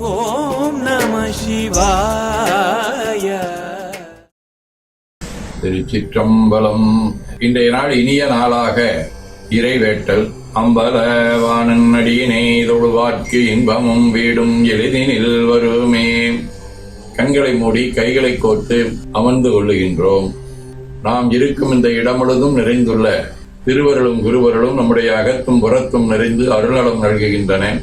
ஓம் நம சிவாய. திருச்சிற்றம்பலம். இன்றைய நாள் இனிய நாளாக இறைவேட்டல். அம்பலவானன் அடியினை தொழுவார்க்கு இன்பமும் வீடும் எளிதினில் வருமே. கண்களை மூடி கைகளை கோர்த்து அமர்ந்து கொள்ளுகின்றோம். நாம் இருக்கும் இந்த இடம் முழுதும் நிறைந்துள்ள திருவருளும் குருவருளும் நம்முடைய அகத்தும் புறத்தும் நிறைந்து அருளலம் நல்குகின்றன.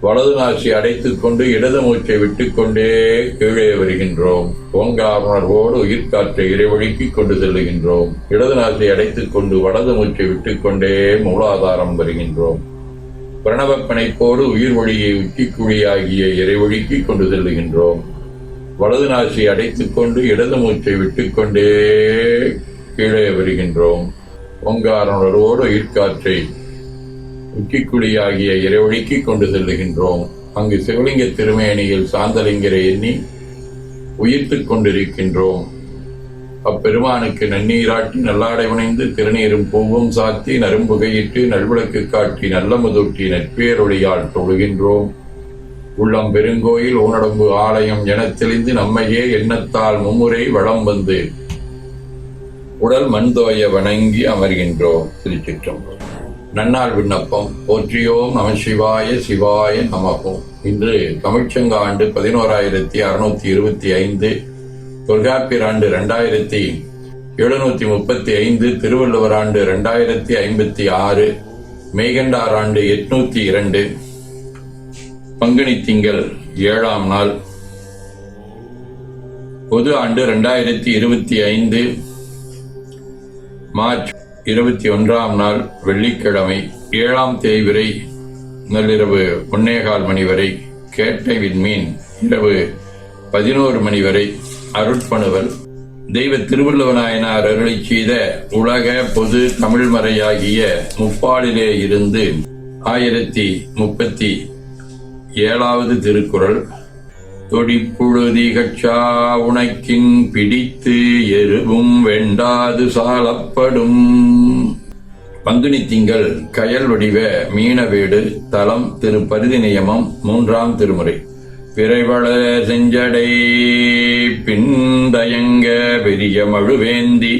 வலது நாசி அடைத்துக் கொண்டு இடது மூச்சை விட்டுக்கொண்டே கீழே வருகின்றோம். ஓங்கார உணர்வோடு உயிர்காற்றை இறைவழுக்கிக் கொண்டு செல்லுகின்றோம். இடது நாசி அடைத்துக் கொண்டு வலது மூச்சை விட்டுக்கொண்டே மூலாதாரம் வருகின்றோம். பிரணவ பிணைப்போடு உயிர் ஒளியை உச்சிக்குழியாகிய இறைவழுக்கிக் கொண்டு செல்லுகின்றோம். வலது நாசி அடைத்துக் கொண்டு இடது மூச்சை விட்டுக்கொண்டே கீழே வருகின்றோம். ஓங்கார உயிர்காற்றை உச்சிக்குழியாகிய இறைவழிக்கு கொண்டு செல்லுகின்றோம். அங்கு சிவலிங்க திருமேனியில் சாந்தலிங்கரை எண்ணி உயிர்த்துக் கொண்டிருக்கின்றோம். அப்பெருமானுக்கு நன்னீராட்டி நல்லாடை உணைந்து திருநீரும் பூவும் சாத்தி நரும்புகையிட்டு நல்விளக்கு காட்டி நல்ல முதூட்டி நட்பேரொழியால் தொழுகின்றோம். உள்ளம் பெருங்கோயில் ஊனடம்பு ஆலயம் என தெளிந்து நம்மையே எண்ணத்தால் மும்முறை வளம் வந்து உடல் மண்தோய வணங்கி அமர்கின்றோம். திருச்சிற்றம்பலம். நன்னாள் விண்ணப்பம். போற்றியோம் நம சிவாய சிவாய நமகோம் இன்று தமிழ்ச்சங்க ஆண்டு பதினோராயிரத்தி அறுநூத்தி இருபத்தி ஐந்து தொல்காப்பியர் ஆண்டு ரெண்டாயிரத்தி எழுநூத்தி முப்பத்தி ஐந்து திருவள்ளுவர் ஆண்டு ரெண்டாயிரத்தி ஐம்பத்தி ஆறு மெய்கண்டார் ஆண்டு எட்நூத்தி இரண்டு பங்குனி திங்கள் ஏழாம் நாள். பொது ஆண்டு ரெண்டாயிரத்தி இருபத்தி ஐந்து மார்ச் இருபத்தி ஒன்றாம் நாள் வெள்ளிக்கிழமை ஏழாம் தேய்விரை நள்ளிரவு ஒன்னேகால் மணி வரை கேட்டை விண்மீன் இரவு பதினோரு மணி வரை அருட்பணுவல். தெய்வ திருவள்ளுவநாயனார் அருளை செய்த உலக பொது தமிழ்மறையாகிய முப்பாலிலே இருந்து ஆயிரத்தி முப்பத்தி ஏழாவது திருக்குறள். தொடிப்புழுதிகச்சா உனக்கின் பிடித்து எருவும் வெண்டாது சாலப்படும். பங்குனி திங்கள் கயல் வடிவ மீனவேடு தலம் திரு பரிதி நியமம் மூன்றாம் திருமுறை. பிறைவள செஞ்சடை பின்தயங்க பெரிய மழுவேந்தி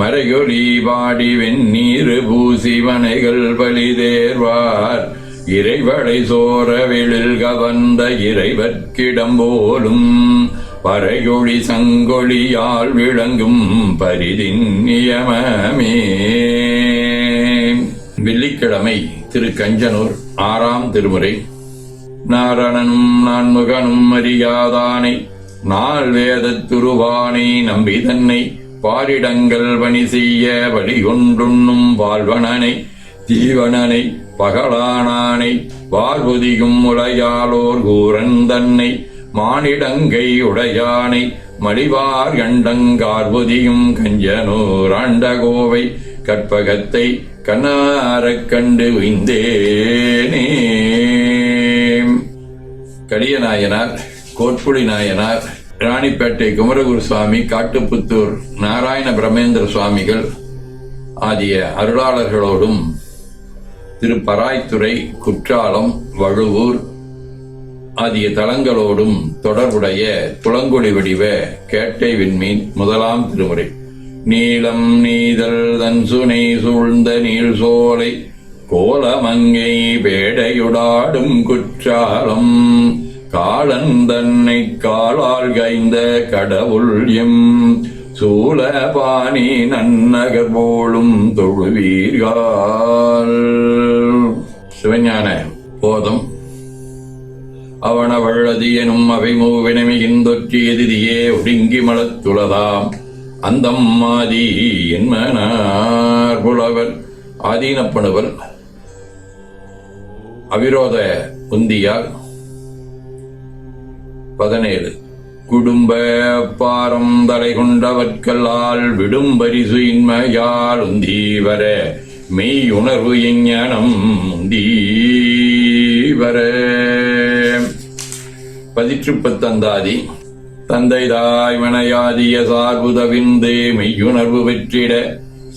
மறையொலி வாடி வெந்நீர் பூசி வனைகள் பலிதேர்வார் இறைவளை சோர கவர்ந்த இறைவர்க்கிடம் போலும் பறையொளி சங்கொழியால் விளங்கும் பரிதின் நியமமே. வெள்ளிக்கிழமை திரு கஞ்சனூர் ஆறாம் திருமுறை. நாரணனும் நான்முகனும் அறியாதானை நாள் வேதத் துருவானை நம்பி தன்னை பாரிடங்கள் பணி செய்ய வழிகொண்டுண்ணும் வாழ்வனனை ஜீவனனை பகலானானை பார்வதியும் உலையாளோர் கூரன் தன்னை மானிடங்கை உடையானை மலிவார் கண்டங்கார்புதியும் கஞ்சனூர் ஆண்டகோவை கற்பகத்தை கண்ணாரக் கண்டு உய்ந்தேனே. கடியநாயனார் கோட்புடி நாயனார் ராணிப்பேட்டை குமரகுரு சுவாமி காட்டுப்புத்தூர் நாராயண பிரமேந்திர சுவாமிகள் ஆகிய அருளாளர்களோடும் திருப்பராய்த்துறை குற்றாலம் வழுவூர் ஆகிய தலங்களோடும் தொடர்புடைய துளங்கொடி வடிவ கேட்டை விண்மீன் முதலாம் திருமுறை. நீளம் நீதல் தன் சுனை சூழ்ந்த நீள் சோலை கோலமங்கை வேடையுடாடும் குற்றாலம். காலன் தன்னை காலால் கைந்த கடவுள் எம். சூலபாணி நன்னகர் போலும் தொழுவீர்கள் அவனவள்ளதி எனும் அவை மூவினமிகின்றொற்றி எதிரியே ஒடுங்கி மலத்துளதாம் அந்தம் மாதி என்மனார் புலவர் ஆதீனப்பணுவர் அவிரோத உந்தியார் பதினேழு குடும்ப பாரம் தலை கொண்டவர்களால் விடும் பரிசு இன்மையால் உந்தீவர மெய் உணர்வு எஞ்ஞானம் உந்தீவர பதிற்றுப்பத்தந்தாதி தந்தை தாய் மனையாதிய சார்புதவிந்தே மெய்யுணர்வு வெற்றிட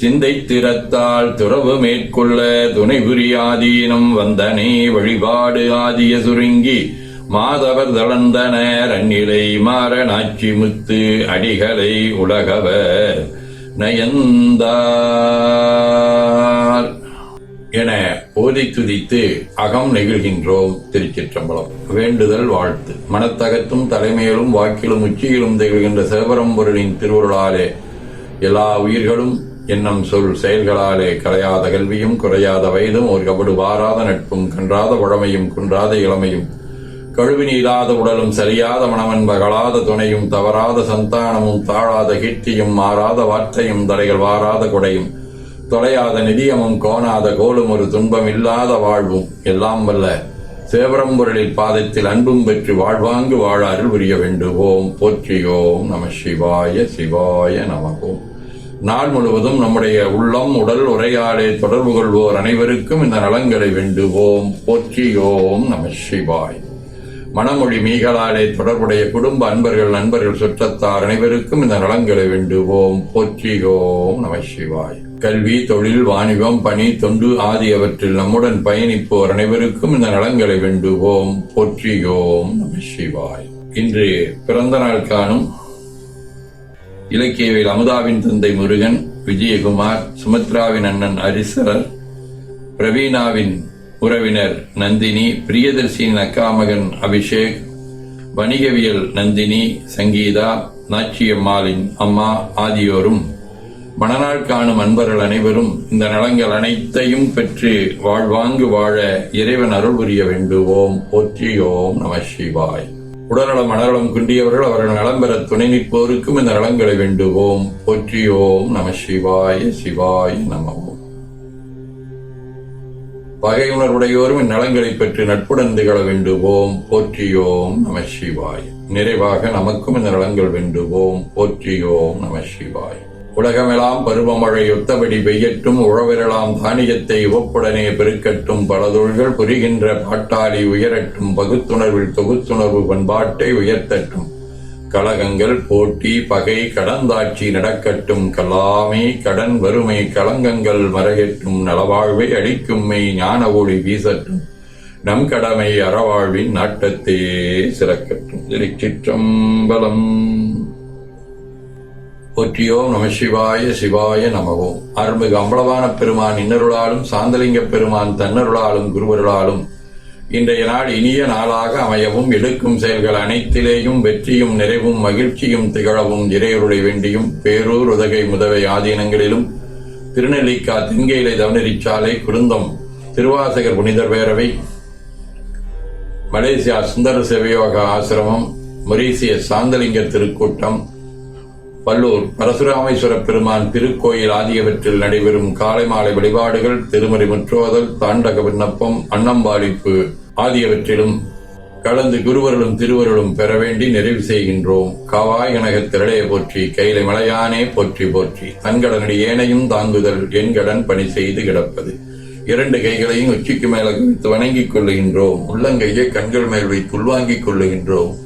சிந்தை திறத்தால் துறவு மேற்கொள்ள துணை புரியாதீனம் வந்தனே வழிபாடு ஆதிய சுருங்கி மாதவர் தளர்ந்தனர் அந்நிலை மாறனாட்சி முத்து அடிகளை உலகவர் நயந்தார். என ஓதி துதித்து அகம் நெகிழ்கின்றோம் திருச்சிற்றம்பலம். வேண்டுதல் வாழ்த்து. மனத்தகத்தும் தலைமையிலும் வாக்கிலும் உச்சியிலும் திகழ்கின்ற சிவபரம்பொருளின் திருவுருளாலே எல்லா உயிர்களும் எண்ணம் சொல் செயல்களாலே கலையாத கல்வியும் குறையாத வயதும் ஒரு கபடு வாராத நட்பும் கன்றாத உழமையும் குன்றாத இளமையும் கழுவினி இல்லாத உடலும் சரியாத மனமன் பகலாத துணையும் தவறாத சந்தானமும் தாழாத கீர்த்தியும் மாறாத வார்த்தையும் தடைகள் வாராத கொடையும் தொலையாத நிதியமும் கோணாத கோலும் ஒரு துன்பம் இல்லாத வாழ்வும் எல்லாம் வல்ல சேவரம்பொருளில் பாதத்தில் அன்பும் பெற்று வாழ்வாங்கு வாழ அருள் புரிய வேண்டுவோம். போற்றியோம் நம சிவாய சிவாய நமகோம் நாள் முழுவதும் நம்முடைய உள்ளம் உடல் உரையாடே தொடர்பு கொள்வோர் அனைவருக்கும் இந்த நலங்களை வேண்டுவோம். போற்றியோம் நம சிவாய். மனமொழி மீகளாலே தொடர்புடைய குடும்ப அன்பர்கள் நண்பர்கள் சுற்றத்தார் அனைவருக்கும் இந்த நலங்களை வேண்டுவோம். போற்றியோம் நம சிவாய். கல்வி தொழில் வாணிபம் பணி தொண்டு ஆகியவற்றில் நம்முடன் பயணிப்போர் அனைவருக்கும் இந்த நலன்களை வேண்டுவோம். போற்றியோம் நம சிவாய். இன்று பிறந்த நாள் காணும் இலக்கியவில் அமுதாவின் தந்தை முருகன் விஜயகுமார் சுமித்ராவின் அண்ணன் அரிசரர் பிரவீனாவின் உறவினர் நந்தினி பிரியதர்சியின் அக்காமகன் அபிஷேக் வணிகவியல் நந்தினி சங்கீதா நாச்சியம்மாளின் அம்மா ஆகியோரும் மணநாள் காணும் அன்பர்கள் அனைவரும் இந்த நலங்கள் அனைத்தையும் பெற்று வாழ்வாங்கு வாழ இறைவன் அருள் புரிய வேண்டுவோம். போற்றியோம் நம சிவாய். உடல்நலம் மனநலம் குன்றியவர்கள் அவர்கள் நலம் பெற துணை நிற்போருக்கும் இந்த நலங்களை வேண்டுவோம். போற்றியோம் நம சிவாய சிவாய நமவோம் பகையுணர்வுடையோரும் இந்நலங்களை பெற்று நட்புடன் திகழ வேண்டுவோம். போற்றியோம் நம சிவாய். நிறைவாக நமக்கும் இந்த நலங்கள் வேண்டுவோம். போற்றியோம் நம சிவாய். உலகமெல்லாம் பருவமழை ஒத்தபடி பெய்யட்டும் உழவிரலாம் தானியத்தை உவப்புடனே பெருக்கட்டும் பல தொழில்கள் புரிகின்ற பாட்டாளி உயரட்டும் பகுத்துணர்வில் தொகுத்துணர்வு பண்பாட்டை உயர்த்தட்டும். கலகங்கள் போட்டி பகை கடந்தாட்சி நடக்கட்டும் கலாமை கடன் வறுமை களங்கங்கள் மறையட்டும் நலவாழ்வை அளிக்கும் மெய் ஞான ஒளி வீசட்டும். நம் கடமை அறவாழ்வின் நாட்டத்தே சிறக்கட்டும். திருச்சிற்றம்பலம். போற்றியோம் நம சிவாய சிவாய நமவோம். அருள்மிகு அம்பளவான பெருமான் இன்னருளாலும் சாந்தலிங்க பெருமான் தன்னருளாலும் குருவருளாலும் இன்றைய நாள் இனிய நாளாக அமையவும் எடுக்கும் செயல்கள் அனைத்திலேயும் வெற்றியும் நிறைவும் மகிழ்ச்சியும் திகழவும் இறையருளை வேண்டியும் பேரூர் உதகை முதவை ஆதீனங்களிலும் திருநெல்லிக்கா தென்கேலை தவனரிச்சாலை குருந்தம் திருவாசகர் புனிதர் பேரவை மலேசியா சுந்தர சிவயோக ஆசிரமம் மொரீசிய சாந்தலிங்க திருக்கூட்டம் பல்லூர் பரசுராமேஸ்வர பெருமான் திருக்கோயில் ஆகியவற்றில் நடைபெறும் காலை மாலை வழிபாடுகள் திருமறை முற்றோதல் தாண்டக விண்ணப்பம் அன்னம்பாளிப்பு ஆகியவற்றிலும் கலந்து குருவர்களும் திருவருளும் பெற வேண்டி நிறைவு செய்கின்றோம். காவாய் கனகத் திரளைய போற்றி கைலை மலையானே போற்றி போற்றி தன்கடனடி ஏனையும் தாங்குதல் என் பணி செய்து கிடப்பது. இரண்டு கைகளையும் உச்சிக்கு மேல குவித்து வணங்கிக் கொள்ளுகின்றோம். உள்ளங்கையை கண்கள் மேல் வைத்து உள்வாங்கிக் கொள்ளுகின்றோம்.